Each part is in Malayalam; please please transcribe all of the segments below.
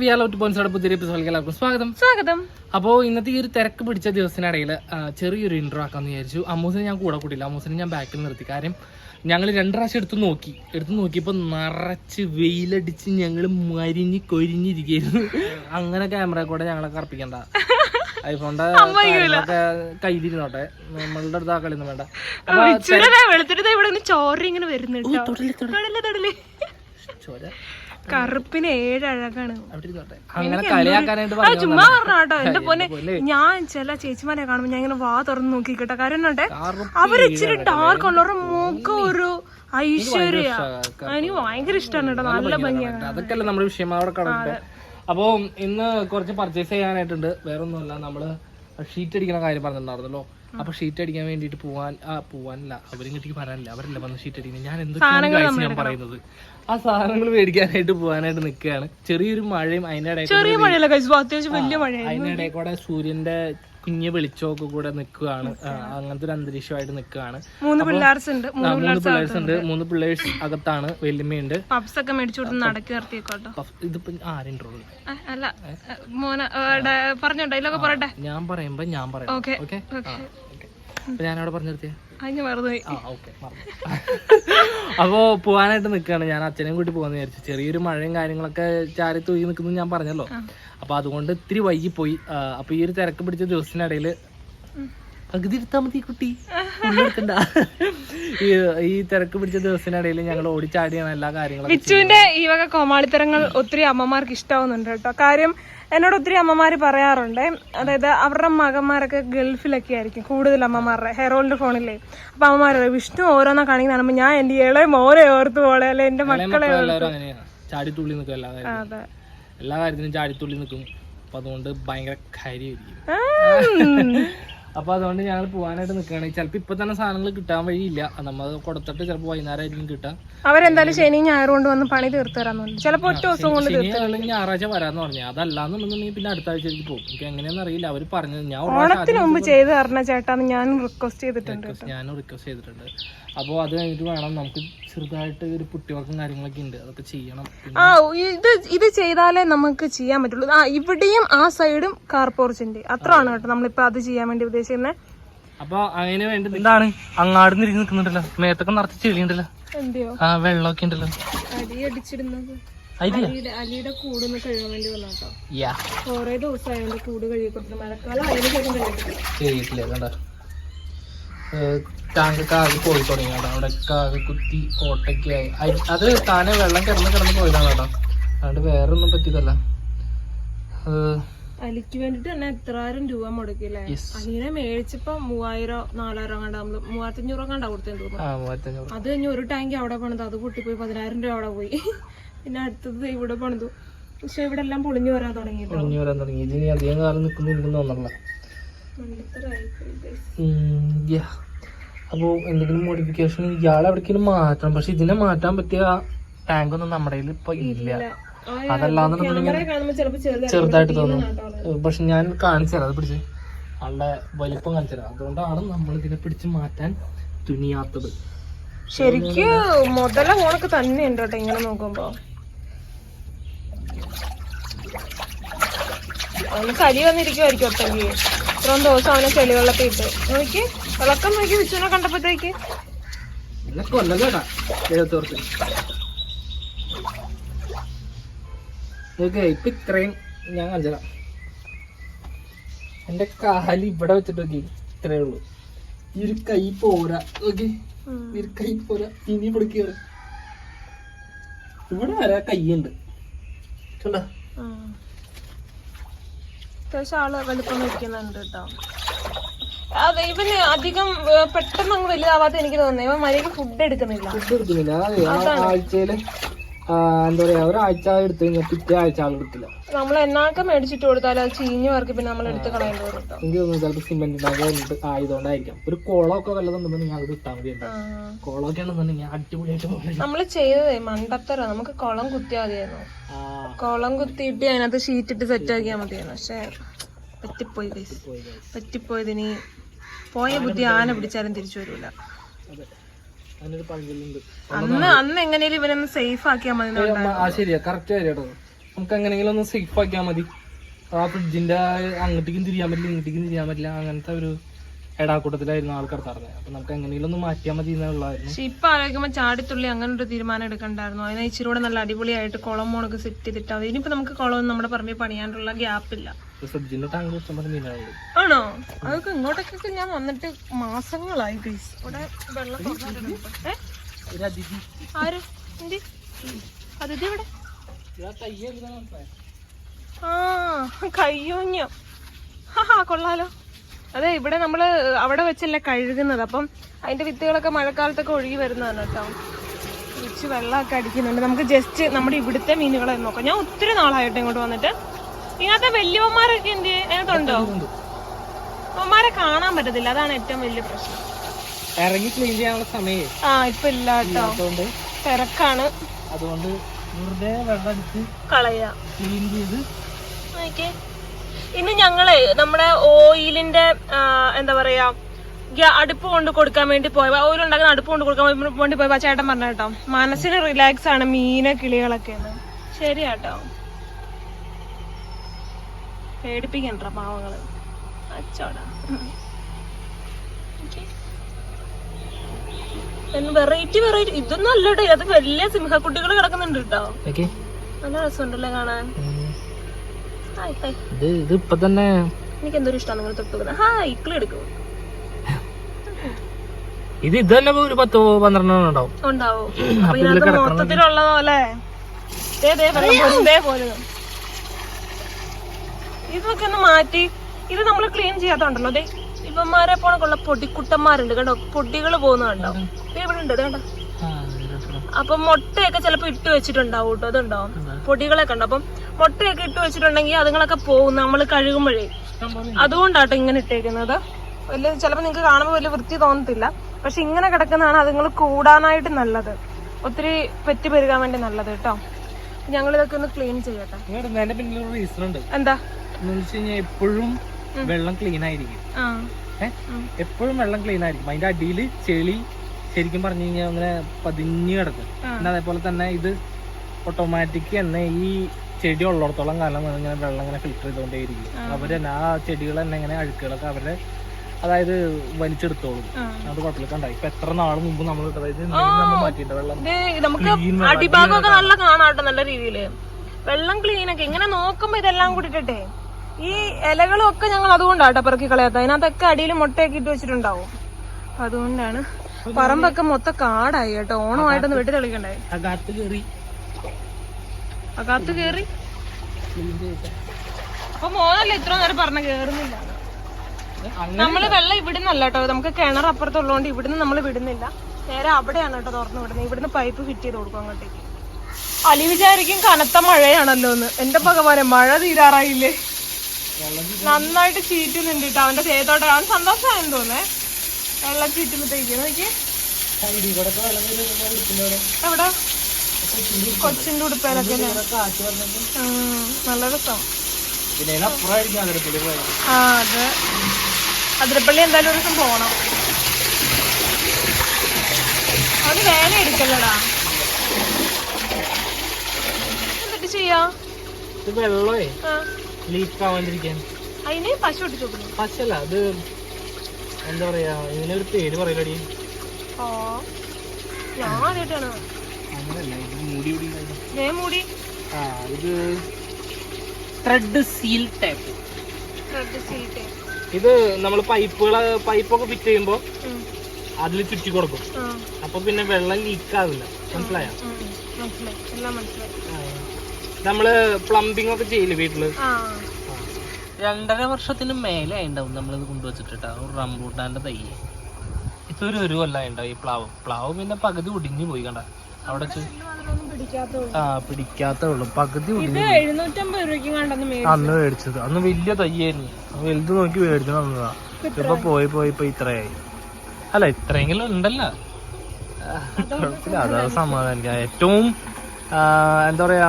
വിയാലോട്ട് പോയിന്റ്സോടെ പുതിയ എപ്പിസോഡിലേക്ക് എല്ലാവർക്കും സ്വാഗതം. സ്വാഗതം. അപ്പോൾ ഇന്നത്തെ ഈ ഒരു തിരക്ക് പിടിച്ച ദിവസത്തിനിടയിൽ ചെറിയൊരു ഇൻട്രോ ആക്കാമെന്ന് വിചാരിച്ചു. അമ്മൂസിനെ ഞാൻ കൂടെ കൂട്ടില്ല അമ്മൂസിനെ ഞാൻ ബാക്കിൽ നിർത്തി. കാര്യം ഞങ്ങൾ രണ്ട് പ്രാവശ്യം എടുത്ത് നോക്കി. എടുത്തു നോക്കിയപ്പോൾ നിറച്ച് വെയിലടിച്ച് ഞങ്ങൾ മരിഞ്ഞ് കൊരിഞ്ഞിരിക്കുന്നു അങ്ങനെ ക്യാമറ കൂടെ ഞങ്ങളെ കറപ്പിക്കണ്ട. ഐഫോണിന്റെ കയ്യിലിരുന്നോട്ടെ. നമ്മളുടെ അടുത്ത് ആ കളിയൊന്നും വേണ്ട. ചോര ഇങ്ങനെ വരുന്നുണ്ട്. ചോര. കറുപ്പിന് ഏഴ് അഴകാണ് അവിടെ ഇരുന്നോട്ടെ അങ്ങനെ കളിയാക്കാനായിട്ട് ചുമ്മാ പറഞ്ഞാട്ടോ. എന്റെ പോലെ ഞാൻ ചില ചേച്ചിമാരെ കാണുമ്പോ ഞാൻ ഇങ്ങനെ വാ തുറന്ന് നോക്കിക്കട്ടെ. കാര്യം എന്നാട്ടെ അവർ ഇച്ചിരി ഡാർക്ക് ഉള്ള അവരുടെ മുഖം ഒരു ഐശ്വര്യ. എനിക്ക് ഭയങ്കര ഇഷ്ടമാണ് കേട്ടോ. നല്ല ഭംഗിയാണ്. അതൊക്കെയല്ലേ നമ്മുടെ വിഷയം. അവിടെ അപ്പോ ഇന്ന് കുറച്ച് പർച്ചേസ് ചെയ്യാനായിട്ടുണ്ട്. വേറൊന്നുമല്ല. നമ്മൾ ഷീറ്റ് അടിക്കണ കാര്യം പറഞ്ഞിട്ടുണ്ടായിരുന്നല്ലോ. അപ്പൊ ഷീറ്റ് അടിക്കാൻ വേണ്ടിട്ട് പോവാൻ ആ പോവാനല്ല. അവരും കിട്ടി പറയാനില്ല. അവരല്ല വന്ന് ഷീറ്റ് അടിക്കുന്നത്? ഞാൻ എന്തൊക്കെയാണ് ഞാൻ പറയുന്നത്? ആ സാധനങ്ങൾ മേടിക്കാനായിട്ട് പോകാനായിട്ട് നിൽക്കുകയാണ്. ചെറിയൊരു മഴയും അതിന്റെ ഇടയിൽ അതിന്റെ ഇടയിൽ കൂടെ സൂര്യന്റെ കുഞ്ഞ് വെളിച്ചമൊക്കെ കൂടെ നിൽക്കുകയാണ്. അങ്ങനത്തെ ഒരു അന്തരീക്ഷമായിട്ട് നിൽക്കുകയാണ്. മൂന്ന് പിള്ളേർസ് ഉണ്ട് മൂന്ന് പിള്ളേഴ്സ് ഉണ്ട് മൂന്ന് പിള്ളേഴ്സ് അകത്താണ് വെല്ലുമ്മയുണ്ട് പപ്സ് ഒക്കെ മേടിച്ചു കൊടുത്ത് നടക്കി നിർത്തിയേക്കോട്ടോ പഫ്- ഇതിപ്പോ ആരുണ്ടോ അല്ല മോനെ മോന ആ, ഡ- പറഞ്ഞോ ഡയലോഗ് പറയട്ടെ? ഞാൻ പറയുമ്പോ ഞാൻ പറയാം. ഓക്കെ അവിടെ പറഞ്ഞു നിർത്തിയ. അതിന് വെറുതെ ആ ഓക്കെ അപ്പോ പോവാനായിട്ട് നിൽക്കുകയാണ് ഞാൻ അച്ഛനെയും കൂട്ടി പോകാന്ന് വിചാരിച്ചു. ചെറിയൊരു മഴയും കാര്യങ്ങളൊക്കെ ചാരി തൂങ്ങി നിൽക്കുന്നു ഞാൻ പറഞ്ഞല്ലോ. അപ്പൊ അതുകൊണ്ട് ഇത്തിരി വൈകി പോയി അപ്പോൾ അപ്പൊ ഈ ഒരു തിരക്ക് പിടിച്ച ദിവസത്തിനിടയിൽ പകുതി എടുത്താ മതി കുട്ടി. ഈ ഈ തിരക്ക് പിടിച്ച ദിവസത്തിനിടയിൽ ഞങ്ങൾ ഓടിച്ചാടിയാണ് എല്ലാ കാര്യങ്ങളും വിച്ചുവിന്റെ ഈ വക കോമാളിത്തരങ്ങൾ ഒത്തിരി അമ്മമാർക്ക് ഇഷ്ടാവുന്നുണ്ട് കേട്ടോ. കാര്യം എന്നോട് ഒത്തിരി അമ്മമാർ പറയാറുണ്ട്. അതായത് അവരുടെ മകന്മാരൊക്കെ ഗൾഫിലൊക്കെ ആയിരിക്കും. കൂടുതൽ അമ്മമാരുടെ ഹെറോളിന്റെ ഫോണില്ലേ. അപ്പൊ അമ്മമാർ വിഷ്ണു ഓരോന്നാ കാണിക്കുന്ന കാണുമ്പോ ഞാൻ എന്റെ ഇളയ മോനെ ഓർത്ത് പോലെ അല്ലെ എന്റെ മക്കളെ ചാടിത്തുള്ളി നിൽക്കും അതെ. എല്ലാ കാര്യത്തിനും ചാടിത്തുള്ളി നിൽക്കും അപ്പൊ അതുകൊണ്ട് ഭയങ്കര കാര്യമായിരിക്കും. ഉം. അപ്പൊ അതുകൊണ്ട് ഞങ്ങൾ പോകാനായിട്ട് നിൽക്കുകയാണ് ചിലപ്പോൾ ഇപ്പൊ തന്നെ സാധനങ്ങൾ കിട്ടാൻ വഴിയില്ല. നമ്മൾ കൊടുത്തിട്ട് ചിലപ്പോൾ വൈകുന്നേരം കിട്ടാം അവരെന്തായാലും ശനി ഞായർ കൊണ്ട് വന്ന് പണി തീർത്തു ചിലപ്പോ ഒറ്റ ദിവസം കൊണ്ട് ശനി ഞായറാഴ്ച വരാന്ന് പറഞ്ഞു. അതല്ലാന്നുണ്ടെന്നുണ്ടെങ്കിൽ പിന്നെ അടുത്ത ആഴ്ചയിലേക്ക് പോകും. എനിക്ക് എങ്ങനെയാണെന്ന് അറിയില്ല. അവർ പറഞ്ഞത് ഞാൻ ഓണത്തിന് മുമ്പ് ചെയ്തു തരണ ചേട്ടാന്ന് ഞാൻ റിക്വസ്റ്റ് ചെയ്തിട്ടുണ്ട് ഞാനും റിക്വസ്റ്റ് ചെയ്തിട്ടുണ്ട്. അപ്പോൾ അത് കഴിഞ്ഞിട്ട് വേണം നമുക്ക് ചെറുതായിട്ട് ഒരു പുട്ടിവർക്കും കാര്യങ്ങളൊക്കെ ഉണ്ട്. അതൊക്കെ ചെയ്യണം. ആ ഇത് ഇത് ചെയ്താലേ നമുക്ക് ചെയ്യാൻ പറ്റുള്ളൂ. ആ ഇവിടെയും ആ സൈഡും കാർ പോർച്ചിന്റെ അത്രയാണ് കേട്ടോ നമ്മളിപ്പോ അത് ചെയ്യാൻ വേണ്ടി ഉദ്ദേശിക്കുന്നത് അപ്പൊ അതിന് വേണ്ടി. എന്താണ്? അങ്ങാട് നിരിഞ്ഞ് നിൽക്കുന്നുണ്ടല്ലോ. മേത്തൊക്കെ നിറച്ച് ചെളിയുണ്ടല്ലോ. ആ വെള്ളമൊക്കെ ഉണ്ടല്ലോ. അടി അടിച്ചിടുന്നത്. അതില്ല അലിയുടെ കൂട് കഴിയാൻ കഴുകാൻ വേണ്ടി വന്നാട്ടോ യാ. ദിവസമായ ദിവസമായോണ്ട് കൂട് കഴുകി കൊടുത്തു മഴക്കാലം അലിയുടെ കഴുകിട്ടില്ല ടാങ്കൊക്കെ ആകെ പോയി തുടങ്ങി കേട്ടോ. അവിടെ ആകെ കുത്തി ഓട്ടൊക്കെ ആയി. അത് താനെ വെള്ളം കിടന്ന് കിടന്ന് പോയതാണ് കേട്ടോ. അതുകൊണ്ട് വേറെ ഒന്നും പറ്റിയതല്ല അലിക്ക് വേണ്ടിട്ട് തന്നെ എത്രായിരം രൂപ മുടക്കില്ലേ. അലിനെ മേടിച്ചപ്പോ മൂവായിരം നാലായിരം കണ്ട നമ്മൾ മൂവായിരത്തി അഞ്ഞൂറ് കണ്ടാ കൊടുത്തെന്ന് തോന്നുന്നു. അത് കഴിഞ്ഞ് ഒരു ടാങ്ക് അവിടെ പണിത്. അത് പൊട്ടിപ്പോയി പതിനായിരം രൂപ അവിടെ പോയി. പിന്നെ അടുത്തത് ഇവിടെ പണിതു. പക്ഷെ ഇവിടെ എല്ലാം പൊളിഞ്ഞു വരാൻ തുടങ്ങി പൊളിഞ്ഞു വരാൻ തുടങ്ങി. ഇതിനി അധികം കാലം നിൽക്കുന്നു തോന്നണില്ല. അപ്പോൾ എന്തെങ്കിലും മോഡിഫിക്കേഷൻ ഇയാൾ എവിടേക്കെങ്കിലും മാറ്റണം. പക്ഷെ ഇതിനെ മാറ്റാൻ പറ്റിയ ടാങ്ക് ഒന്നും നമ്മുടെ കയ്യിൽ ഇപ്പൊ ഇല്ല. അതല്ലാന്നുണ്ടെങ്കിൽ ചെറുതായിട്ട് തോന്നും. പക്ഷെ ഞാൻ കാണിച്ചു തരാം. അത് പിടിച്ച്. ആളുടെ വലിപ്പം കാണിച്ചു തരാം. അതുകൊണ്ടാണ് നമ്മൾ ഇതിനെ പിടിച്ച് മാറ്റാൻ തുനിയാത്തത്. ശരിക്കും മുതല ഫോണൊക്കെ തന്നെ ഉണ്ട് കേട്ടോ ഇങ്ങനെ നോക്കുമ്പോ. അവന് കലി വന്നിരിക്കുമായിരിക്കും ഒട്ടെങ്കിൽ ഇത്രയും ദിവസം അവനെ ചെളിവെള്ളത്തിൽ ഇട്ട്. നോക്കി. വിളക്കം നോക്കി വിച്ചുനെ കണ്ടപ്പോഴത്തേക്ക്. ഇപ്പൊ ഇത്രയും ഞാൻ കാണിച്ചു തരാം എന്റെ കാൽ ഇവിടെ വെച്ചിട്ട് നോക്കി. ഇത്രേ ഉള്ളൂ. ഈ ഒരു കൈ പോരാ. നോക്കി. ഈ ഒരു കൈ പോരാ. ഇനി പിടിക്കുക ഇവിടെ വരാ കൈ ഉണ്ട് കണ്ടോ? അത്യാവശ്യം ആൾ വെളുപ്പം വെക്കുന്നുണ്ട് കേട്ടോ. അതെ ഇവന് അധികം പെട്ടെന്ന് അങ്ങ് വലുതാവാത്ത എനിക്ക് തോന്നുന്നു. ഇവൻ മര്യാദയ്ക്ക് ഫുഡ് എടുക്കുന്നില്ല. ഫുഡ് എടുക്കുന്നില്ല. ആഴ്ചയിൽ എന്താ പറയാ ഒരാഴ്ച എടുത്തു കഴിഞ്ഞാൽ പിറ്റേ ആഴ്ച ആൾ എടുക്കില്ല നമ്മൾ എന്നാക്കെ മേടിച്ചിട്ട് കൊടുത്താലും അത് ചീഞ്ഞു വർക്ക് പിന്നെ നമ്മൾ എടുത്ത് കളയേണ്ടി വരും കേട്ടോ എനിക്ക് തോന്നുന്നു ചിലപ്പോൾ സിമെന്റ് ആയതുകൊണ്ടായിരിക്കാം. ഒരു കുളമൊക്കെ വല്ലതുണ്ടെന്നുണ്ടെങ്കിൽ അത് ഇട്ടാൽ മതി ആ. കുളമൊക്കെ ആണെന്നുണ്ടെങ്കിൽ അടിപൊളിയായിട്ട് പോലെ നമ്മൾ ചെയ്തതേ മണ്ടത്തര. നമുക്ക് കുളം കുത്തിയാൽ മതിയായിരുന്നു. കുളം കുത്തിയിട്ട് അതിനകത്ത് ഷീറ്റ് ഇട്ട് സെറ്റ് ആക്കിയാൽ മതിയായിരുന്നു. പക്ഷെ പറ്റിപ്പോയി guys. പോയ ബുദ്ധി ആന പിടിച്ചാലും തിരിച്ചു വരില്ല അതെ. അതിനൊരു പഴഞ്ചൊല്ലുണ്ട് അന്ന് അന്ന് എങ്ങനെയും ഇവരൊന്ന് സേഫ് ആക്കിയാൽ മതി ആ ശരിയാ കറക്റ്റ് കാര്യം നമുക്ക് എങ്ങനെയെങ്കിലും ഒന്ന് സേഫ് ആക്കിയാൽ മതി. ആ ഫ്രിഡ്ജിന്റെ അങ്ങോട്ടേക്കും തിരിയാൻ പറ്റില്ല ഇങ്ങോട്ടേക്കും തിരിയാൻ പറ്റില്ല അങ്ങനത്തെ ഒരു എടാക്കൂട്ടത്തിലായിരുന്നു ആൾക്കാർ പറഞ്ഞത് അപ്പൊ നമുക്ക് എങ്ങനെയെങ്കിലും ഒന്ന് മാറ്റിയാൽ മതി എന്നുള്ളതായിരുന്നു. പക്ഷെ ഇപ്പൊ ആലോചിക്കുമ്പോ ചാടിത്തുള്ളി അങ്ങനെ ഒരു തീരുമാനം എടുക്കണ്ടായിരുന്നു. അതിനെ ഇച്ചിരി കൂടെ നല്ല അടിപൊളിയായിട്ട് കുളം മോണൊക്കെ സെറ്റ് ചെയ്തിട്ട് മതി ഇനിയിപ്പോ നമുക്ക് കുളം നമ്മുടെ പറമ്പിൽ പണിയാനുള്ള ഗ്യാപ്പ് ഇല്ല. ഫ്രിഡ്ജിന്റെ ടാങ്ക് ഇഷ്ടം പോലെ ആണോ? അതൊക്കെ ഇങ്ങോട്ടൊക്കെ ഞാൻ വന്നിട്ട് മാസങ്ങളായി ഗൈസ് ഇവിടെ വെള്ളം തുറന്നിട്ടുണ്ട്. ഏ? ഒരു അതിഥി. ആര്? എന്തി? അതിഥി ഇവിടെ? ആ കയ്യൂഞ്ഞോ. ഹാ കൊള്ളാലോ. അതെ ഇവിടെ നമ്മൾ അവിടെ വെച്ചല്ല കഴുകുന്നത്. അപ്പം അതിന്റെ വിത്തുകളൊക്കെ മഴക്കാലത്തൊക്കെ ഒഴുകി വരുന്നതാണ് കേട്ടോ. കുറച്ച് വെള്ളമൊക്കെ അടിക്കുന്നുണ്ട്. നമുക്ക് ജസ്റ്റ് നമ്മുടെ ഇവിടുത്തെ മീനുകളെ നോക്കാം. ഞാൻ ഒത്തിരി നാളായിട്ട് ഇങ്ങോട്ട് വന്നിട്ട് ഇതിനകത്തെ വല്യവന്മാരൊക്കെ എന്ത്? അതിനകത്തുണ്ടോ അവന്മാരെ കാണാൻ പറ്റത്തില്ല. അതാണ് ഏറ്റവും വലിയ പ്രശ്നം. ഇറങ്ങി ക്ലീൻ ചെയ്യാനുള്ള സമയേ. ആ ഇപ്പൊ ഇല്ല കേട്ടോ. തിരക്കാണ്. അതുകൊണ്ട് വെറുതെ വെള്ളം അടിച്ച് കളയാ. ക്ലീൻ ചെയ്ത്. ഇനി ഞങ്ങളെ നമ്മുടെ ഓയിലിന്റെ എന്താ പറയാ അടുപ്പ് കൊണ്ട് കൊടുക്കാൻ വേണ്ടി പോയ ഓയിൽ ഉണ്ടാക്കുന്ന അടുപ്പ് കൊണ്ട് കൊടുക്കാൻ വേണ്ടി- പോയ ചേട്ടൻ പറഞ്ഞ കേട്ടോ മനസ്സിന് റിലാക്സ് ആണ് മീന കിളികളൊക്കെ ശരി കേട്ടോ പേടിപ്പിക്കണ്ട പാവങ്ങൾ. അച്ചോടാ. വെറൈറ്റി വെറൈറ്റി ഇതൊന്നും അല്ലട്ടോ അത് വലിയ സിംഹക്കുട്ടികൾ കിടക്കുന്നുണ്ട് കേട്ടോ. നല്ല രസമുണ്ടല്ലേ കാണാൻ? ഇത് ഇത് ഇപ്പൊ തന്നെ എനിക്ക് എന്തൊരു ഇഷ്ടമാണ് നിങ്ങൾ തൊട്ട് ഹായ് ഇക്കിളി എടുക്കും. ഇത് ഇത് തന്നെ ഒരു പത്ത് പന്ത്രണ്ടെണ്ണം ഉണ്ടാവും. ഉണ്ടാവും. മൊത്തത്തിലുള്ളതോ അല്ലേ? ഇതൊക്കെ ഒന്ന് മാറ്റി. ഇത് നമ്മൾ ക്ലീൻ ചെയ്യാത്തോണ്ടല്ലോ. അതെ ഇവന്മാരെ പോണക്കുള്ള പൊടിക്കുട്ടന്മാരുണ്ട് കേട്ടോ. പൊടികൾ പോകുന്നുണ്ടോ ഇവിടെ ഉണ്ട് കേട്ടോ അപ്പൊ മുട്ടയൊക്കെ ചിലപ്പോ ഇട്ട് വെച്ചിട്ടുണ്ടാവും കേട്ടോ. അതുണ്ടാവും പൊടികളൊക്കെ ഉണ്ട്? അപ്പം മുട്ടയൊക്കെ ഇട്ട് വെച്ചിട്ടുണ്ടെങ്കിൽ അതുങ്ങളൊക്കെ പോകും. നമ്മൾ കഴുകുമ്പോഴേ. അതുകൊണ്ടാട്ടോ ഇങ്ങനെ ഇട്ടേക്കുന്നത്. വലിയ ചിലപ്പോൾ നിങ്ങൾക്ക് കാണുമ്പോൾ വലിയ വൃത്തി തോന്നത്തില്ല. പക്ഷെ ഇങ്ങനെ കിടക്കുന്നതാണ് അതുങ്ങൾ കൂടാനായിട്ട് നല്ലത്. ഒത്തിരി പെറ്റ് പെരുകാൻ വേണ്ടി നല്ലത് കേട്ടോ. ഞങ്ങൾ ഇതൊക്കെ ഒന്ന് ക്ലീൻ ചെയ്യട്ടെ. എന്താ? എപ്പോഴും വെള്ളം ക്ലീൻ ആയിരിക്കും. എപ്പോഴും വെള്ളം ക്ലീൻ ആയിരിക്കും. അതിന്റെ അടിയിൽ ചെളി ശരിക്കും പറഞ്ഞു കഴിഞ്ഞാൽ അങ്ങനെ പതിഞ്ഞു കിടക്കും. പിന്നെ അതേപോലെ തന്നെ ഇത് ഓട്ടോമാറ്റിക് തന്നെ ഈ ചെടി ഉള്ളിടത്തോളം കാലം ഇങ്ങനെ വെള്ളം ഇങ്ങനെ ഫിൽറ്റർ ചെയ്തുകൊണ്ടേയിരിക്കും അവർ തന്നെ ആ ചെടികൾ തന്നെ ഇങ്ങനെ അഴുക്കുകളൊക്കെ അവരുടെ അതായത് വലിച്ചെടുത്തോളും. അത് കുഴപ്പമില്ല. കണ്ടായി ഇപ്പൊ എത്ര നാൾ മുമ്പ് നമ്മൾ അതായത് മാറ്റിയിട്ട് വെള്ളം നമുക്ക്. അടിഭാഗമൊക്കെ നല്ല കാണാട്ടോ നല്ല രീതിയിൽ. വെള്ളം ക്ലീൻ ഒക്കെ. ഇങ്ങനെ നോക്കുമ്പോ ഇതെല്ലാം കൂടിട്ടെ ഈ ഇലകളും ഒക്കെ ഞങ്ങൾ അതുകൊണ്ടാട്ടോ പെറുക്കി കളയാത്ത. അതിനകത്തൊക്കെ അടിയിൽ മുട്ടയൊക്കെ ഇട്ട് വെച്ചിട്ടുണ്ടാവും. അതുകൊണ്ടാണ്. പറമ്പൊക്കെ മൊത്തം കാടായി കേട്ടോ. ഓണമായിട്ടൊന്ന് വെട്ടി തെളിക്കണ്ടേ? അകത്ത് കേറി. അപ്പൊ മോനല്ലേ ഇത്ര നേരം പറഞ്ഞ കേറുന്നില്ല? നമ്മൾ വെള്ളം ഇവിടുന്നല്ല കേട്ടോ. നമുക്ക് കിണർ അപ്പുറത്തുള്ളതുകൊണ്ട് ഇവിടുന്ന് നമ്മൾ വിടുന്നില്ല. നേരെ അവിടെയാണ് കേട്ടോ തുറന്നു വിടുന്നത്. ഇവിടുന്ന് പൈപ്പ് ഫിറ്റ് ചെയ്ത് കൊടുക്കും അങ്ങോട്ടേക്ക്. അലി വിചാരിക്കും കനത്ത മഴയാണല്ലോ എന്ന്. എന്റെ ഭഗവാനെ മഴ തീരാറായില്ലേ? നന്നായിട്ട് ചീറ്റുന്നുണ്ട് കേട്ടോ. അവന്റെ ചേത്തോട്ട് അവൻ സന്തോഷമായെന്ന് തോന്നേ വെള്ളം ചീറ്റുമ്പോഴത്തേക്ക് നോക്കി എവിടെ? കൊച്ചിന്റെ ഉടുപ്പേലൊക്കെ നല്ല രസം. ആ അത്. അതിരപ്പള്ളി എന്തായാലും ഒരു ദിവസം പോണം. അവന് വേല എടുക്കല്ലടാ. എന്നിട്ട് ചെയ്യാ? ഇത് വെള്ളമേ. ലീക്ക് ആവാണ്ടിരിക്കാൻ അതിന് പശു ഇട്ട് കൊടുക്കുന്നു. പശല്ല അത് എന്താ പറയാ ഇതിനൊരു പേര് പറയലടി. ഓ. ഞാൻ ആദ്യമായിട്ടാണ് മൂടി ആ ഇത് ത്രെഡ് സീൽ ടാപ്പ് സീൽ ഇത് നമ്മൾ പൈപ്പുകളെ പൈപ്പൊക്കെ ഫിറ്റ് ചെയ്യുമ്പോൾ അതിൽ ചുറ്റി കൊടുക്കും. അപ്പൊ പിന്നെ വെള്ളം ലീക്ക് ആവില്ല. മനസ്സിലായോ? നമ്മൾ പ്ലംബിംഗ് ഒക്കെ ചെയ്യില്ലേ വീട്ടിൽ? ആ. രണ്ടര വർഷത്തിന് മേലെ ഉണ്ടാവും നമ്മളിത് കൊണ്ടുവച്ചിട്ടാ ഒരു റംബൂട്ടാന്റെ തൈ ഇതൊരു ഒരു കൊല്ലം ഈ പ്ലാവ്. പ്ലാവ് പിന്നെ പകുതി ഒടിഞ്ഞു പോയി കണ്ട. അവിടെ ആ പിടിക്കാത്തേ ഉള്ളൂ പകുതി അന്ന് മേടിച്ചത്. അന്ന് വലിയ തയ്യായിരുന്നു. വലുത് നോക്കി മേടിച്ചു തന്നതാ ഇപ്പൊ പോയി പോയി ഇപ്പൊ ഇത്രയായി. അല്ല ഇത്രയെങ്കിലും ഉണ്ടല്ല. അതാ സമാധാനിക്കാം ഏറ്റവും എന്താ പറയാ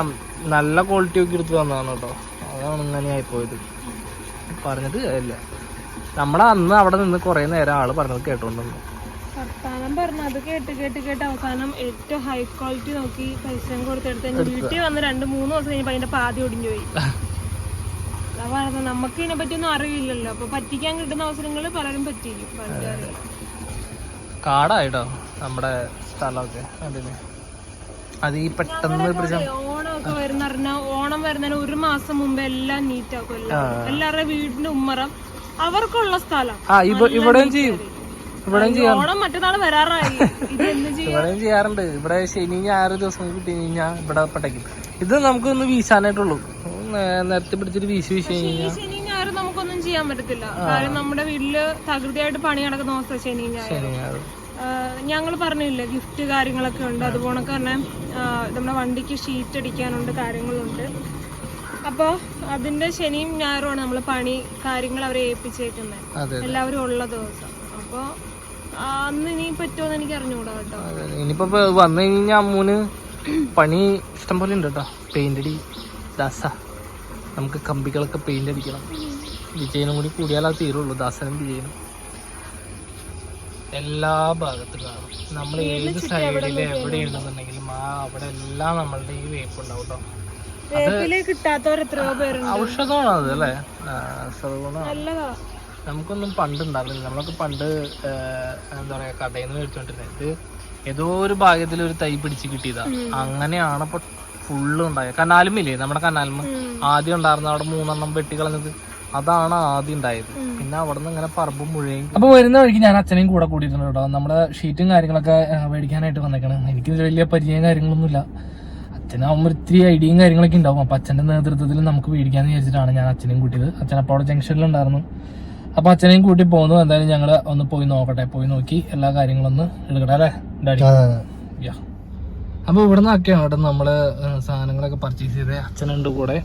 നല്ല ക്വാളിറ്റി ഒക്കെ എടുത്ത് തന്നതാണ് കേട്ടോ. അതാണ് ഇങ്ങനെ പോയത് പറഞ്ഞത് അല്ല നമ്മളെ അന്ന് അവിടെ നിന്ന് കുറെ നേരം ആൾ പറഞ്ഞത് കേട്ടോണ്ടിരുന്നു. ഞാൻ പറഞ്ഞു അത് കേട്ട് കേട്ട് കേട്ട് അവസാനം ഏറ്റവും ഹൈ ക്വാളിറ്റി നോക്കി പൈസയും കൊടുത്തെടുത്ത് വീട്ടിൽ വന്ന് രണ്ട് മൂന്ന് ദിവസം കഴിഞ്ഞപ്പോൾ അതിന്റെ പാതി ഒടിഞ്ഞു പോയി. പറഞ്ഞത് നമുക്ക് ഇതിനെ പറ്റിയൊന്നും അറിയില്ലല്ലോ. അപ്പൊ പറ്റിക്കാൻ കിട്ടുന്ന അവസരങ്ങൾ പലരും പറ്റിക്കും കാടായിട്ടോ നമ്മുടെ സ്ഥലമൊക്കെ അതിന്? അത് ഈ പെട്ടെന്ന് പിടിച്ച ഓണമൊക്കെ വരുന്ന പറഞ്ഞാൽ ഓണം വരുന്നതിന് ഒരു മാസം മുമ്പ് എല്ലാം നീറ്റാക്കും എല്ലാവരും എല്ലാവരുടെ വീടിന്റെ ഉമ്മറം അവർക്കുള്ള സ്ഥലം. ഇവിടെയും ചെയ്യും. ഇവിടെയും ചെയ്യാം. ഇവിടെയും ചെയ്യാറുണ്ട്. ഇവിടെ ശനി ഞായർ ദിവസം കിട്ടി കഴിഞ്ഞാൽ ഇവിടെ പട്ടയ്ക്കും ഇത് നമുക്കൊന്ന് വീശാനായിട്ടുള്ളൂ. നേരത്തെ പിടിച്ചിട്ട് വീശി വീശി കഴിഞ്ഞാൽ നമുക്കൊന്നും ചെയ്യാൻ പറ്റത്തില്ല. കാരണം നമ്മുടെ വീട്ടിൽ തകൃതിയായിട്ട് പണി നടക്കുന്ന ദിവസം ശനി ഞായർ ഞങ്ങൾ പറഞ്ഞില്ലേ ഗിഫ്റ്റ് കാര്യങ്ങളൊക്കെ ഉണ്ട്. അതുപോലെ തന്നെ നമ്മുടെ വണ്ടിക്ക് ഷീറ്റ് അടിക്കാനുണ്ട് കാര്യങ്ങളുണ്ട്. അപ്പോൾ അതിന്റെ ശനിയും ഞായറുമാണ് നമ്മൾ പണി കാര്യങ്ങൾ അവരെ ഏൽപ്പിച്ചേക്കുന്നത് എല്ലാവരും ഉള്ള ദിവസം. അപ്പോൾ അന്ന് ഇനി പറ്റുമോന്ന് എനിക്ക് കേട്ടോ. ഇനിയിപ്പോ വന്നു കഴിഞ്ഞാൽ അമ്മൂന് പണി ഇഷ്ടം പോലെ ഉണ്ട് കേട്ടോ. പെയിന്റ് അടി ദാസ. നമുക്ക് കമ്പികളൊക്കെ പെയിന്റ് അടിക്കണം. വിജയനും കൂടി കൂടിയാൽ അത് തീരുള്ളൂ ദാസനും വിജയനും. എല്ലാ ഭാഗത്തും കാണും. നമ്മൾ ഏത് സൈഡിൽ എവിടെ ഉണ്ടെന്നുണ്ടെങ്കിലും ആ അവിടെ എല്ലാം നമ്മളുടെ ഈ വേപ്പ് ഉണ്ടാവും കേട്ടോ. കിട്ടാത്തവർ എത്രയോ പേരുണ്ട്. ഔഷധമാണ് അത് അല്ലേ? നല്ലതാ. നമുക്കൊന്നും പണ്ട് ഉണ്ടാവില്ല നമ്മളൊക്കെ പണ്ട് എന്താ പറയാ കടയിൽ നിന്ന് മേടിച്ചോണ്ടിരുന്നത് ഇത് ഏതോ ഒരു ഭാഗ്യത്തിൽ ഒരു തൈ പിടിച്ച് കിട്ടിയതാ. അങ്ങനെയാണ് ഇപ്പൊ ഫുള്ള് ഉണ്ടായത്. കനാലുമില്ലേ? നമ്മുടെ കനാലും. ആദ്യം ഉണ്ടായിരുന്ന അവിടെ മൂന്നെണ്ണം വെട്ടി കളഞ്ഞത്. അതാണ് ആദ്യം ഉണ്ടായത്. പിന്നെ അവിടെ നിന്ന് ഇങ്ങനെ പറമ്പ് മുഴുവൻ അപ്പൊ വരുന്ന വഴിക്ക് ഞാൻ അച്ഛനെയും കൂടെ കൂടിയിരുന്നു കേട്ടോ. നമ്മുടെ ഷീറ്റും കാര്യങ്ങളൊക്കെ മേടിക്കാനായിട്ട് വന്നേക്കണം. എനിക്ക് വലിയ പരിചയം കാര്യങ്ങളൊന്നുമില്ല. അച്ഛനാവുമ്പോൾ ഇത്തിരി ഐഡിയയും കാര്യങ്ങളൊക്കെ ഉണ്ടാവും. അപ്പൊ അച്ഛന്റെ നേതൃത്വത്തിൽ നമുക്ക് മേടിക്കാന്ന് വിചാരിച്ചിട്ടാണ് ഞാൻ അച്ഛനെയും കൂട്ടിയത്. അച്ഛൻ അപ്പോൾ അവിടെ ജംഗ്ഷനിലുണ്ടായിരുന്നു അപ്പൊ അച്ഛനെയും കൂട്ടി പോകുന്നു. എന്തായാലും ഞങ്ങൾ ഒന്ന് പോയി നോക്കട്ടെ. പോയി നോക്കി എല്ലാ കാര്യങ്ങളും ഒന്ന് എടുക്കട്ടെ അല്ലേ ഡാഡി? യാ. അപ്പൊ ഇവിടെ നിന്നൊക്കെയാണ് കേട്ടോ നമ്മൾ സാധനങ്ങളൊക്കെ പർച്ചേസ് ചെയ്തത് അച്ഛനുണ്ട് കൂടെ.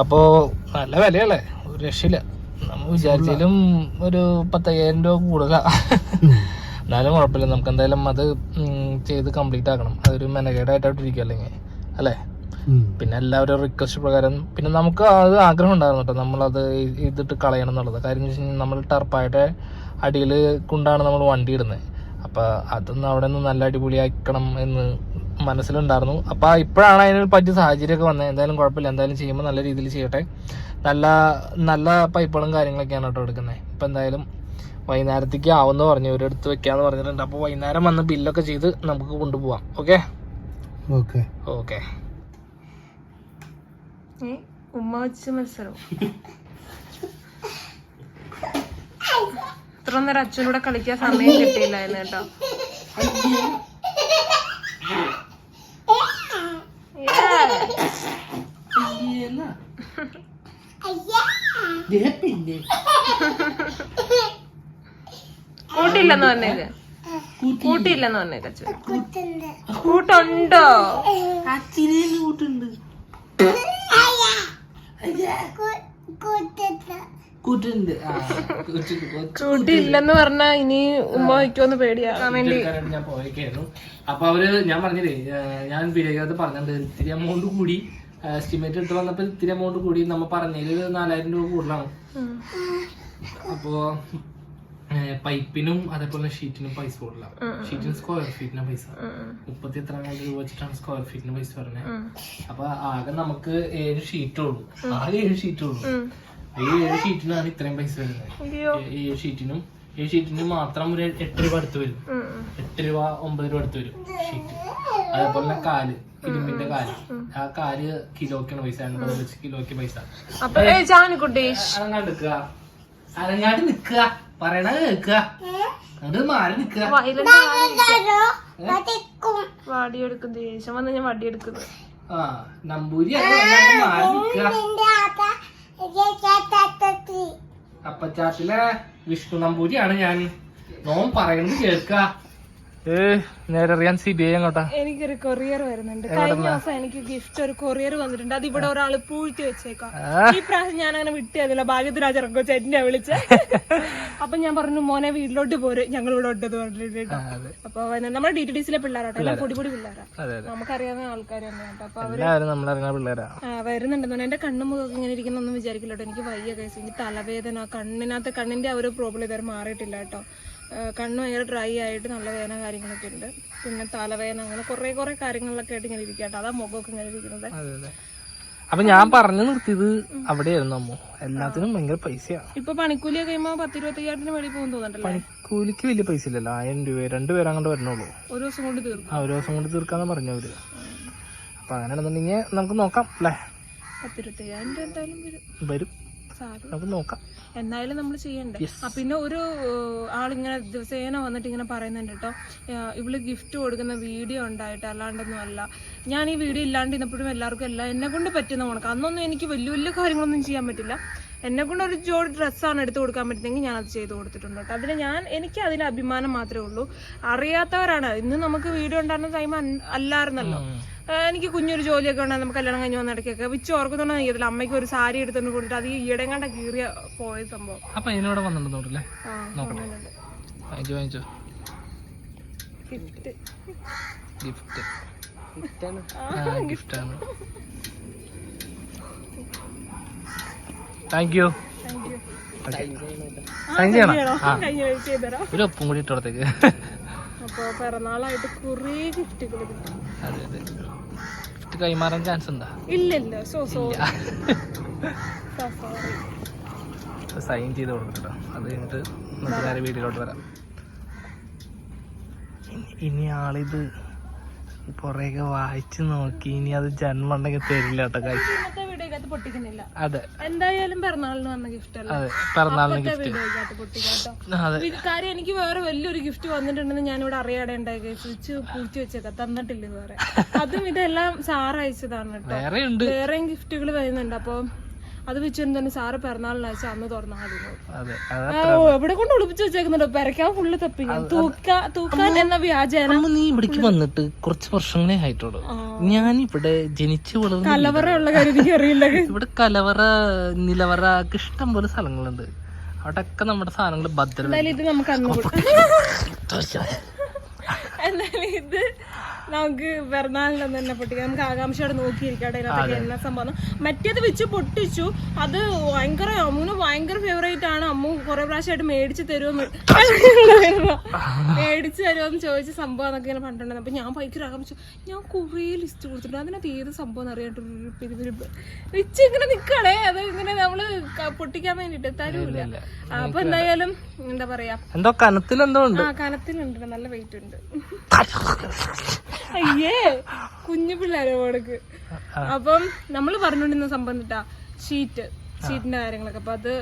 അപ്പോ നല്ല വിലയല്ലേ? ഒരു രക്ഷയില്ല. നമ്മൾ വിചാരിച്ചാലും ഒരു പത്തയ്യായിരം രൂപ കൂടുതല. എന്നാലും കുഴപ്പമില്ല. നമുക്ക് എന്തായാലും അത് ചെയ്ത് കംപ്ലീറ്റ് ആക്കണം. അതൊരു മെനകേടായിട്ടായിട്ടിരിക്കും അല്ലെങ്കിൽ അല്ലേ? പിന്നെ എല്ലാവരും റിക്വസ്റ്റ് പ്രകാരം പിന്നെ നമുക്ക് അത് ആഗ്രഹം ഉണ്ടായിരുന്നു കേട്ടോ. നമ്മളത് ഇതിട്ട് കളയണം എന്നുള്ളത്. കാര്യം എന്ന് വെച്ച് കഴിഞ്ഞാൽ നമ്മൾ ടർപ്പായുടെ അടിയിൽ കൊണ്ടാണ് നമ്മൾ വണ്ടി ഇടുന്നത്. അപ്പൊ അതൊന്ന് അവിടെ നിന്ന് നല്ല അടിപൊളിയാക്കണം എന്ന് മനസ്സിലുണ്ടായിരുന്നു. അപ്പൊ ഇപ്പോഴാണ് അതിന് പറ്റിയ സാഹചര്യമൊക്കെ വന്നത്. എന്തായാലും കുഴപ്പമില്ല. എന്തായാലും ചെയ്യുമ്പോൾ നല്ല രീതിയിൽ ചെയ്യട്ടെ. നല്ല നല്ല പൈപ്പുകളും കാര്യങ്ങളൊക്കെയാണ് കേട്ടോ എടുക്കുന്നത്. ഇപ്പൊ എന്തായാലും വൈകുന്നേരത്തേക്ക് ആവുമെന്ന് പറഞ്ഞു. ഒരിടത്ത് വെക്കാന്ന് പറഞ്ഞിട്ടുണ്ട്. അപ്പോൾ വൈകുന്നേരം വന്ന് ബില്ലൊക്കെ ചെയ്ത് നമുക്ക് കൊണ്ടുപോവാം. ഓക്കെ? ഓക്കെ. ഓക്കെ. ഉമ്മ വെച്ച് മത്സരം ഇത്ര നേരം അച്ഛനൂടെ കളിക്കാൻ സമയം കിട്ടിയില്ലായിരുന്നു കേട്ടോ. കൂട്ടില്ലെന്ന് പറഞ്ഞേക്ക്. കൂട്ടിയില്ലെന്ന് പറഞ്ഞേക്ക് അച്ഛൻ. കൂട്ടുണ്ടോ. കൂട്ടുണ്ട്? കൂട്ടിയില്ലെന്ന് പറഞ്ഞാ ഇനി ഉമ്മ വയ്ക്കുമെന്ന് പേടിയായിരുന്നു വേണ്ടി. ഞാൻ പോയേക്കായിരുന്നു. അപ്പൊ അവർ ഞാൻ പറഞ്ഞില്ലേ ഞാൻ വീഡിയോക്കകത്ത് പറഞ്ഞിട്ടുണ്ട്. ഇത്തിരി എമൗണ്ട് കൂടി എസ്റ്റിമേറ്റ് എടുത്ത് വന്നപ്പോ ഇത്തിരി എമൗണ്ട് കൂടി നമ്മ പറഞ്ഞതിൽ നാലായിരം രൂപ കൂടുതലാണ്. അപ്പോ പൈപ്പിനും അതേപോലെ ഷീറ്റിനും പൈസ കൂടുതലാണ് ഷീറ്റിന് സ്ക്വയർ ഫീറ്റിന് പൈസ. മുപ്പത്തി എത്ര രൂപ വെച്ചിട്ടാണ് സ്ക്വയർ ഫീറ്റിന് പൈസ പറഞ്ഞത്. അപ്പൊ ആകെ നമുക്ക് ഏഴ് ഷീറ്റേ ഉള്ളൂ. ആകെ ഏഴ് ഷീറ്റേ ഉള്ളൂ. ഈ ഏഴ് ഷീറ്റിനാണ് ഇത്രയും പൈസ വരുന്നത്. ഏഴ് ഷീറ്റിനും ഏഴ് ഷീറ്റിന് മാത്രം ഒരു എട്ട് രൂപ അടുത്ത് വരും. എട്ട് രൂപ ഒമ്പത് രൂപ അടുത്ത് വരും ഷീറ്റ് അതേപോലെ തന്നെ കാൽ ഇരുമ്പിന്റെ കാൽ. ആ കാൽ കിലോക്കാണ് പൈസ. എൺപത് വെച്ച് കിലോക്ക് പൈസ. അപ്പൊ ജാനുക്കുട്ടി അനങ്ങാണ്ട് നിക്കുക പറയണത് കേക്കുക അങ്ങോട്ട് മാറി നിക്കുക വടിയെടുക്കും ദേഷ്യം വന്ന് ഞാൻ വടിയെടുക്കുന്നത് ആ നമ്പൂരി മാറി നിക്കുക അപ്പച്ചാത്തിലെ വിഷ്ണു നമ്പൂരിയാണ് ഞാൻ. നോം പറയുന്നത് കേൾക്ക ഏ നേരെ അറിയാൻ സി ബി ഐ അങ്ങോട്ടാ എനിക്കൊരു കൊറിയർ വരുന്നുണ്ട്. കഴിഞ്ഞ ദിവസം എനിക്ക് ഗിഫ്റ്റ് ഒരു കൊറിയർ വന്നിട്ടുണ്ട്. അത് ഇവിടെ ഒരാൾ പൂഴ്ത്തി വെച്ചേക്കാം. ഈ പ്രാവശ്യം ഞാൻ അങ്ങനെ വിട്ടതില്ല ഭാഗ്യത്തിരാജ് ഇറങ്ങോ ചേട്ടനെ വിളിച്ച. അപ്പൊ ഞാൻ പറഞ്ഞു മോനെ വീട്ടിലോട്ട് പോര്. ഞങ്ങൾ ഇവിടെ ഉണ്ടെന്ന് പറഞ്ഞിട്ട് അപ്പൊ നമ്മുടെ ഡി ടി ഡി സിലെ പിള്ളേരാട്ടോ. പൊടി പൊടി പിള്ളേരാ. നമുക്കറിയാവുന്ന ആൾക്കാർ തന്നെയാണ് അപ്പൊ അവർ വരുന്നുണ്ടെന്ന് എന്റെ കണ്ണും മുഖം ഇങ്ങനെ ഇരിക്കുന്നൊന്നും വിചാരിക്കില്ല കേട്ടോ. എനിക്ക് വയ്യ കേസ് എനിക്ക് തലവേദന കണ്ണിനകത്ത് കണ്ണിന്റെ ആ ഒരു പ്രോബ്ലം ഇതുവരെ മാറിയിട്ടില്ല കേട്ടോ. കണ്ണ് ഭയങ്കര ഡ്രൈ ആയിട്ട് നല്ല വേദന കാര്യങ്ങളൊക്കെ ഉണ്ട്. പിന്നെ തലവേദന അങ്ങനെ കുറേ കുറേ കാര്യങ്ങളിലൊക്കെ ആയിട്ട് ഇങ്ങനെ ഇരിക്കട്ടെ അതാ മുഖമൊക്കെ ഇങ്ങനെ ഇരിക്കുന്നത്. അപ്പൊ ഞാൻ പറഞ്ഞു നിർത്തിയത് അവിടെയായിരുന്നു അമ്മ. എല്ലാത്തിനും ഭയങ്കര പൈസയാണ് ഇപ്പൊ പണിക്കൂലി കഴിയുമ്പോ പത്ത് ഇരുപത്തയ്യായിരത്തിന് വെളിയിൽ പോകും തോന്നുന്നുണ്ടല്ലോ? പണിക്കൂലിക്ക് വലിയ പൈസ ഇല്ലല്ലോ. ആയിരം രൂപ രണ്ടുപേരും അങ്ങോട്ട് വരണുള്ളൂ. ഒരു ദിവസം കൊണ്ട് തീർക്കും. ആ ഒരു ദിവസം കൊണ്ട് തീർക്കാന്ന് പറഞ്ഞു അവർ. അപ്പൊ അങ്ങനെയാണെന്നുണ്ടെങ്കിൽ നമുക്ക് നോക്കാം അല്ലേ? പത്ത് ഇരുപത്തയ്യായിരം രൂപ എന്തായാലും വരും. വരും. നമുക്ക് നോക്കാം. എന്തായാലും നമ്മൾ ചെയ്യണ്ടേ. പിന്നെ ഒരു ആളിങ്ങനെ ദിവസേന വന്നിട്ട് ഇങ്ങനെ പറയുന്നുണ്ട് കേട്ടോ. ഇവൾ ഗിഫ്റ്റ് കൊടുക്കുന്ന വീഡിയോ ഉണ്ടായിട്ട് അല്ലാണ്ടൊന്നും അല്ല. ഞാൻ ഈ വീഡിയോ ഇല്ലാണ്ട് ഇന്നപ്പോഴും എല്ലാവർക്കും എല്ലാം എന്നെ കൊണ്ട് പറ്റുന്ന കണക്ക്. അന്നൊന്നും എനിക്ക് വലിയ വലിയ കാര്യങ്ങളൊന്നും ചെയ്യാൻ പറ്റില്ല. എന്നെ കൊണ്ട് ഒരു ജോഡി ഡ്രസ്സാണ് എടുത്ത് കൊടുക്കാൻ പറ്റുന്നെങ്കിൽ ഞാൻ അത് ചെയ്ത് കൊടുത്തിട്ടുണ്ട് കേട്ടോ. അതിന് ഞാൻ എനിക്ക് അതിൽ അഭിമാനം മാത്രമേ ഉള്ളൂ. അറിയാത്തവരാണ്. ഇന്ന് നമുക്ക് വീഡിയോ ഉണ്ടായിരുന്ന ടൈം അല്ലായിരുന്നല്ലോ. എനിക്ക് കുഞ്ഞൊരു ജോലിയൊക്കെ ഉണ്ടെങ്കിൽ നമുക്ക് കല്യാണം കഴിഞ്ഞ് വന്ന ഇടയ്ക്കൊക്കെ. വിച്ച് ഓർക്കുന്നുണ്ടോ നീയതില്ല അമ്മയ്ക്ക് ഒരു സാരി എടുത്തുകൊണ്ട് കൊടുത്തിട്ട് അത് ഈ ഇടം കണ്ട കീറിയ പോയ സംഭവം. അപ്പൊ ഇതിനോടെ വന്നിട്ടുണ്ടല്ലേ ആ, വന്നിട്ടുണ്ട്. വാങ്ങിച്ചോ വാങ്ങിച്ചോ. Gift gift thank you. Sign ചെയ്യണം? ഒരു ഒപ്പും കൂടി ഇട്ടോടത്തേക്ക് അപ്പൊ പിറന്നാളായിട്ട് കുറേ ഗിഫ്റ്റുകൾ കിട്ടി. അതെ അതെ. ഗിഫ്റ്റ് കൈമാറാൻ ചാൻസ് ഉണ്ടോ? ഇല്ലല്ല ഇല്ല. സോ സോ സൈൻ ചെയ്ത് കൊടുക്കട്ടോ. അത് കഴിഞ്ഞിട്ട് നമുക്ക് നേരെ വീട്ടിലോട്ട് വരാം. ഇനി ആളിത് പുറകെ വായിച്ചു നോക്കി. ഇനി അത് ജന്മം ഉണ്ടെങ്കിൽ തരില്ല കേട്ടോ കാഴ്ച അതെ. എന്തായാലും പിറന്നാളിന് വന്ന ഗിഫ്റ്റ് അല്ല? അതെ പിറന്നാളിന് ഗിഫ്റ്റ് കാര്യം എനിക്ക് വേറെ വലിയൊരു ഗിഫ്റ്റ് വന്നിട്ടുണ്ടെന്ന് ഞാനിവിടെ അറിയാതെ ഉണ്ടായി സ്വിച്ച് പൂഴ്ത്തി വെച്ചേക്ക. തന്നിട്ടില്ല ഇതുവരെ. അതും ഇതെല്ലാം സാർ അയച്ചതാണ് കേട്ടോ. വേറെ ഗിഫ്റ്റുകൾ വരുന്നുണ്ട്. അപ്പൊ അത് വെച്ച് തന്നെ സാറ് പിറന്നാളിന് അയച്ച അന്ന് തുറന്നാൽ മതി എവിടെ കൊണ്ട് ഒളിപ്പിച്ച് വെച്ചേക്കുന്നുണ്ടോ? പെരക്കാൻ ഫുള്ള് തപ്പി. തൂക്കാൻ എന്ന വ്യാജേന നീ ഇവിടേക്ക് വന്നിട്ട് കുറച്ച് വർഷങ്ങളെ ആയിട്ടുള്ളൂ. ഞാൻ ഇവിടെ ജനിച്ചു വളർന്നു ഉള്ള കാര്യം എനിക്ക് അറിയില്ല. ഇവിടെ കലവറ നിലവറ ഇഷ്ടം പോലെ സ്ഥലങ്ങളുണ്ട്. അവിടെയൊക്കെ നമ്മുടെ സാധനങ്ങൾ ഭദ്രത ഇത് നമുക്ക് അന്ന് എന്തായാലും ഇത് നമുക്ക് പിറന്നാളിന് തന്നെ പൊട്ടിക്കാം നമുക്ക് ആകാംക്ഷയോടെ നോക്കിയിരിക്കട്ടെ ഇതിനകത്തൊക്കെ എന്നാ സംഭവം മറ്റേത് വെച്ച് പൊട്ടിച്ചു. അത് ഭയങ്കര അമ്മുന് ഭയങ്കര ഫേവറേറ്റ് ആണ്. അമ്മു കുറെ പ്രാവശ്യമായിട്ട് മേടിച്ച് തരുമെന്ന്. മേടിച്ച് തരുമെന്ന് ചോദിച്ച സംഭവം എന്നൊക്കെ ഇങ്ങനെ പറഞ്ഞിട്ടുണ്ടായിരുന്നു അപ്പൊ ഞാൻ ഭയങ്കര ആകാംക്ഷ. ഞാൻ കുറേ ലിസ്റ്റ് കൊടുത്തിട്ടുണ്ട്. അതിനകത്ത് ഏത് സംഭവം അറിയാണ്ട് വെച്ച് ഇങ്ങനെ നിക്കണേ. അത് ഇങ്ങനെ നമ്മൾ പൊട്ടിക്കാൻ വേണ്ടിട്ട് തരൂല. അപ്പൊ എന്തായാലും എന്താ പറയാ? എന്തോ കനത്തിലെന്തോ ഉണ്ട്. ആ കനത്തിലുണ്ട്. നല്ല വെയിറ്റ് ഉണ്ട്. അയ്യേ കുഞ്ഞു പിള്ളേരെ മോടക്ക് അപ്പം നമ്മൾ പറഞ്ഞോണ്ടിരുന്ന സംഭവം ഷീറ്റ് ഷീറ്റിന്റെ കാര്യങ്ങളൊക്കെ. അപ്പൊ അത്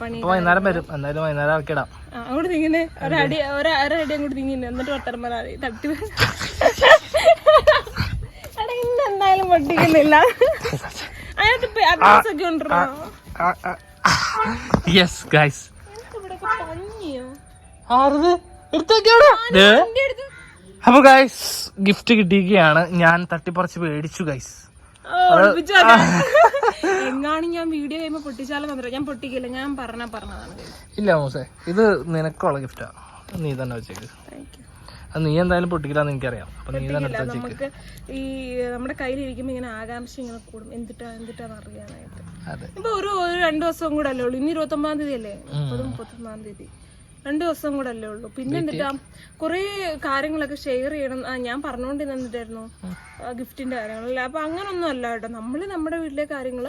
പണി വൈകുന്നേരം വരും. എന്തായാലും വൈകുന്നേരം ഇറക്കിടാം. അങ്ങോട്ട് തിങ്ങനെ ഒരടി ഒരടി അങ്ങോട്ട് തിങ്ങിന്നെ എന്നിട്ട് പറയാതെ തട്ടി ഇന്ന് എന്തായാലും പൊട്ടിക്കുന്നില്ല. അതിനകത്ത് അഡ്രസ് ഒക്കെ ഉണ്ടോ യെസ് ഗൈസ് ആറ് എടുത്തേക്കാണ് അപ്പൊ ഗൈസ് ഗിഫ്റ്റ് കിട്ടിയിരിക്കുകയാണ്. ഞാൻ തട്ടിപ്പറിച്ച് മേടിച്ചു ഗൈസ്. എങ്ങാണ് ഞാൻ വീഡിയോ കഴിയുമ്പോ പൊട്ടിച്ചാലും ഞാൻ പൊട്ടിക്കില്ല. ഞാൻ പറഞ്ഞ പറഞ്ഞതാണ് ഇല്ല മോസേ. ഇത് നിനക്കുള്ള ഗിഫ്റ്റാ നീ തന്നെ വെച്ചേക്ക്. അത് നീ എന്തായാലും പൊട്ടിക്കില്ലാന്ന് എനിക്കറിയാം. അപ്പൊ നീ തന്നെ എടുത്ത് വെച്ചേക്ക്. നമുക്ക് ഈ നമ്മുടെ കയ്യിലിരിക്കുമ്പോ ഇങ്ങനെ ആകാംക്ഷ ഇങ്ങനെ കൂടും. എന്തിട്ടാ എന്തിട്ടാന്ന് അറിയാനായിട്ട്. ഇപ്പൊ ഒരു രണ്ടു ദിവസം കൂടെ അല്ലേ ഉള്ളൂ. ഇന്ന് ഇരുപത്തി ഒമ്പതാം തീയതി അല്ലേ? മുപ്പത് മുപ്പത്തൊന്നാം തീയതി. രണ്ടു ദിവസം കൂടെ അല്ലേ ഉള്ളൂ. പിന്നെ എന്നിട്ടാ കുറെ കാര്യങ്ങളൊക്കെ ഷെയർ ചെയ്യണം. ആ, ഞാൻ പറഞ്ഞുകൊണ്ട് എന്നിട്ടായിരുന്നു ഗിഫ്റ്റിന്റെ കാര്യങ്ങളല്ലേ. അപ്പൊ അങ്ങനൊന്നും അല്ല കേട്ടോ. നമ്മൾ നമ്മുടെ വീട്ടിലെ കാര്യങ്ങൾ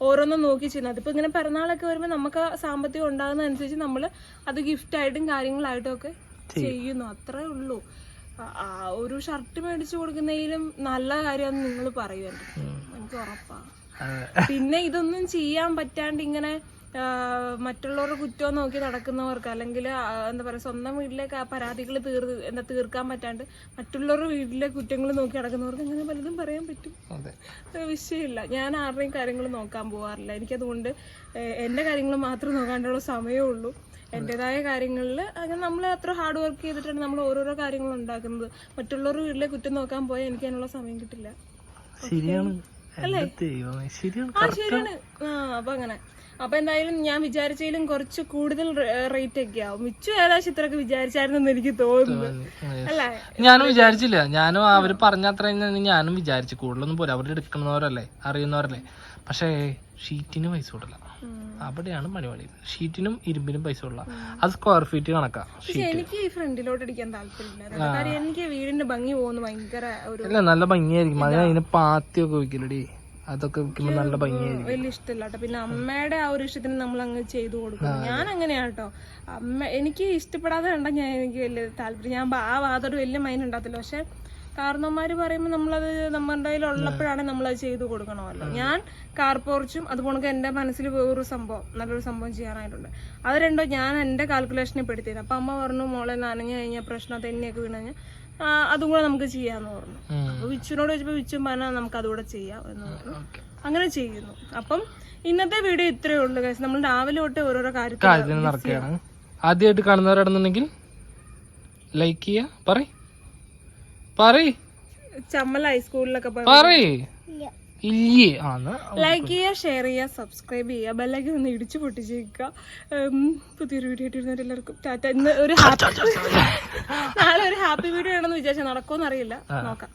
ഓരോന്നും നോക്കി ചെയ്യുന്നത്. അതിപ്പോ ഇങ്ങനെ പിറന്നാളൊക്കെ വരുമ്പോൾ നമുക്ക് ആ സാമ്പത്തികം ഉണ്ടാകുന്നതനുസരിച്ച് നമ്മൾ അത് ഗിഫ്റ്റ് ആയിട്ടും കാര്യങ്ങളായിട്ടും ഒക്കെ ചെയ്യുന്നു. അത്രേ ഉള്ളൂ. ആ- ആ ഒരു ഷർട്ട് മേടിച്ചു കൊടുക്കുന്നതിലും നല്ല കാര്യമെന്ന് നിങ്ങൾ പറയുമല്ലോ എനിക്ക് ഉറപ്പാണ് പിന്നെ ഇതൊന്നും ചെയ്യാൻ പറ്റാണ്ട് ഇങ്ങനെ മറ്റുള്ളവരുടെ കുറ്റം നോക്കി നടക്കുന്നവർക്ക് അല്ലെങ്കിൽ എന്താ പറയുക സ്വന്തം വീട്ടിലെ പരാതികൾ തീർ എന്താ തീർക്കാൻ പറ്റാണ്ട് മറ്റുള്ളവരുടെ വീട്ടിലെ കുറ്റങ്ങൾ നോക്കി നടക്കുന്നവർക്ക് അങ്ങനെ പലതും പറയാൻ പറ്റും. വിഷയമില്ല. ഞാൻ ആരുടെയും കാര്യങ്ങൾ നോക്കാൻ പോകാറില്ല എനിക്കതുകൊണ്ട് എന്റെ കാര്യങ്ങൾ മാത്രം നോക്കാണ്ടുള്ള സമയമേ ഉള്ളൂ. എന്റെതായ കാര്യങ്ങളിൽ അങ്ങനെ നമ്മൾ അത്ര ഹാർഡ് വർക്ക് ചെയ്തിട്ടാണ് നമ്മൾ ഓരോരോ കാര്യങ്ങൾ ഉണ്ടാക്കുന്നത്. മറ്റുള്ളവരുടെ വീട്ടിലെ കുറ്റം നോക്കാൻ പോയാൽ എനിക്ക് അതിനുള്ള സമയം കിട്ടില്ല. ശരിയാണ്. അല്ലേ? ആ ശരിയാണ്. ആ അപ്പൊ അങ്ങനെ. അപ്പൊ എന്തായാലും ഞാൻ വിചാരിച്ചതിലും കുറച്ച് കൂടുതൽ റേറ്റ് ഒക്കെ ആവും. മിച്ചു ഏകദേശം ഇത്രയൊക്കെ വിചാരിച്ചായിരുന്നു എനിക്ക് തോന്നുന്നു. അല്ലേ? ഞാനും വിചാരിച്ചില്ല. ഞാനും അവർ പറഞ്ഞ അത്ര ഞാനും വിചാരിച്ചു. കൂടുതലൊന്നും പോരാ. അവർ എടുക്കുന്നവരല്ലേ അറിയുന്നവരല്ലേ. പക്ഷേ ഷീറ്റിന് പൈസ കൊടുക്കല അവിടെയാണ് പണിപണി ഷീറ്റിനും ഇരുമ്പിനും പൈസ ഉള്ള അത് സ്ക്വയർ ഫീറ്റ് കണക്കാ എനിക്ക് ഈ ഫ്രണ്ടിലോട്ട് അടിക്കാൻ താല്പര്യമില്ല. എനിക്ക് വീടിന്റെ ഭംഗി പോകുന്നു. ഭയങ്കര നല്ല ഭംഗിയായിരിക്കും. അതിന് അതിന് പാത്തിയൊക്കെ വെക്കില്ലടി. അതൊക്കെ നല്ല ഭംഗിയായിരിക്കും. വലിയ ഇഷ്ടമില്ല കേട്ടോ പിന്നെ അമ്മയുടെ ആ ഒരു ഇഷ്ടത്തിന് നമ്മൾ അങ്ങ് ചെയ്തു കൊടുക്കും. ഞാൻ അങ്ങനെയാ കേട്ടോ അമ്മ എനിക്ക് ഇഷ്ടപ്പെടാതെ കണ്ട ഞാൻ എനിക്ക് വലിയ താല്പര്യം. ഞാൻ ആ വാദോട് വലിയ മൈൻഡ് ഉണ്ടാകത്തില്ല. പക്ഷെ കാരണവന്മാര് പറയുമ്പോൾ നമ്മളത് നമ്മുടെ കയ്യിൽ ഉള്ളപ്പോഴാണ് നമ്മളത് ചെയ്തു കൊടുക്കണമല്ലോ. ഞാൻ കാർ പോർച്ചും അതുപോലെ എന്റെ മനസ്സിൽ വേറൊരു സംഭവം നല്ലൊരു സംഭവം ചെയ്യാനായിട്ടുണ്ട്. അത് രണ്ടോ ഞാൻ എന്റെ കാൽക്കുലേഷനെ പെടുത്തിയത്. അപ്പം അമ്മ പറഞ്ഞു മോളെ നനഞ്ഞു കഴിഞ്ഞാൽ പ്രശ്നം തന്നെയൊക്കെ വീണ് കഴിഞ്ഞാൽ അതും കൂടെ നമുക്ക് ചെയ്യാന്ന് പറഞ്ഞു. അപ്പൊ വിച്ചുനോട് ചോദിച്ചപ്പോ വിച്ചും പറഞ്ഞാൽ നമുക്ക് അതുകൂടെ ചെയ്യാം എന്ന് പറഞ്ഞു. അങ്ങനെ ചെയ്യുന്നു. അപ്പം ഇന്നത്തെ വീഡിയോ ഇത്രയേ ഉള്ളൂ കാശ് നമ്മൾ രാവിലെ തൊട്ട് ഓരോരോ കാര്യത്തിൽ കാര്യത്തിന് നടക്കുകയാണ്. ആദ്യമായിട്ട് കാണുന്നവരാണെന്നുണ്ടെങ്കിൽ ലൈക്ക് ചെയ്യാ പറ പറ ചമ്മൽ ഹൈസ്കൂളിലൊക്കെ പറ പറയ്. ഇല്ലേ? ആണ് ലൈക്ക് ചെയ്യുക ഷെയർ ചെയ്യുക സബ്സ്ക്രൈബ് ചെയ്യുക ബെല്ലൊക്കെ ഒന്ന് ഇടിച്ചു പൊട്ടിച്ചേക്കുക. പുതിയൊരു വീഡിയോ ആയിട്ട് എല്ലാവർക്കും ടാറ്റ. ഇന്ന് ഒരു ഹാപ്പി നാളെ ഒരു ഹാപ്പി വീഡിയോ ആണെന്ന് വിചാരിച്ചാൽ നടക്കുമെന്ന് അറിയില്ല. നോക്കാം.